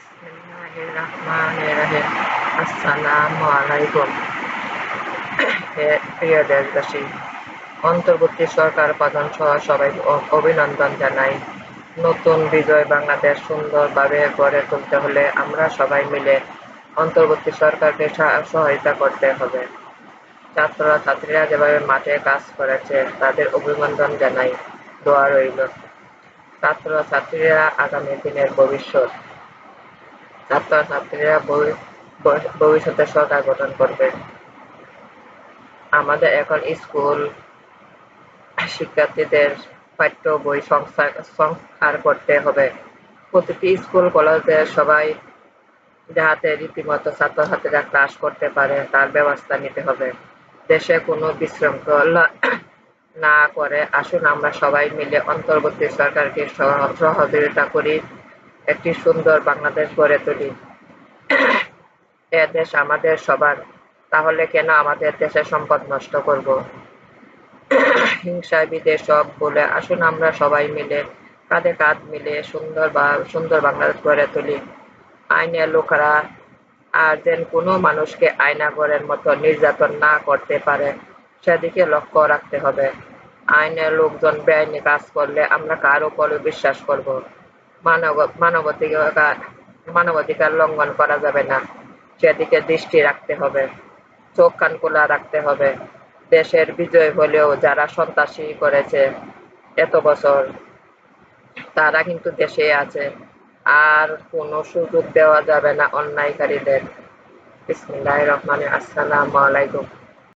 বিসমিল্লাহির রহমানির রহিম আসসালামু আলাইকুম প্রিয় দেশবাসী, অন্তর্বর্তী সরকার প্রধান সহ সবাই অভিনন্দন জানাই। নতুন বিজয় বাংলাদেশ সুন্দরভাবে গড়ে তুলতে হলে আমরা সবাই মিলে অন্তর্বর্তী সরকারকে সহায়তা করতে হবে। ছাত্ররা ছাত্রীরা যেভাবে মাঠে কাজ করেছে, তাদের অভিনন্দন জানাই। দোয়া রইল। ছাত্র ছাত্রীরা আগামী দিনের ভবিষ্যৎ। ছাত্র-ছাত্রীরা ভবিষ্যতে সরকার গঠন করবে। আমাদের এখন স্কুল, শিক্ষার্থীদের পাঠ্য, বই সংস্কার করতে হবে। প্রতিটি স্কুল, কলেজে সবাই যাতে রীতিমতো ছাত্রছাত্রীরা ক্লাস করতে পারে, তার ব্যবস্থা নিতে হবে। দেশে কোনো বিশৃঙ্খলা না করে আসুন, আমরা সবাই মিলে অন্তর্বর্তী সরকারকে সহযোগিতা করি। একটি সুন্দর বাংলাদেশ গড়ে তুলি। এ দেশ আমাদের সবার, তাহলে কেন আমাদের দেশের সম্পদ নষ্ট করব? হিংসা বিদেশ সব বলে আসুন আমরা সবাই মিলে, কাঁধে কাঁধ মিলে সুন্দর বা, সুন্দর বাংলাদেশ গড়ে তুলি। আইনের লোকেরা আর যেন কোনো মানুষকে আয়নাগরের মতো নির্যাতন না করতে পারে, সেদিকে লক্ষ্য রাখতে হবে। আইনের লোকজন বেআইনি কাজ করলে আমরা কার উপরে বিশ্বাস করব? মানব মানবাধিকার মানবাধিকার লঙ্ঘন করা যাবে না। সেদিকে দৃষ্টি রাখতে হবে। চোখ কান খোলা রাখতে হবে। দেশের বিজয় হলেও যারা সন্ত্রাসী করেছে এত বছর, তারা কিন্তু দেশে আছে। আর কোনো সুযোগ দেওয়া যাবে না অন্যায়কারীদের। বিসমিল্লাহির রহমানির আসসালামু আলাইকুম।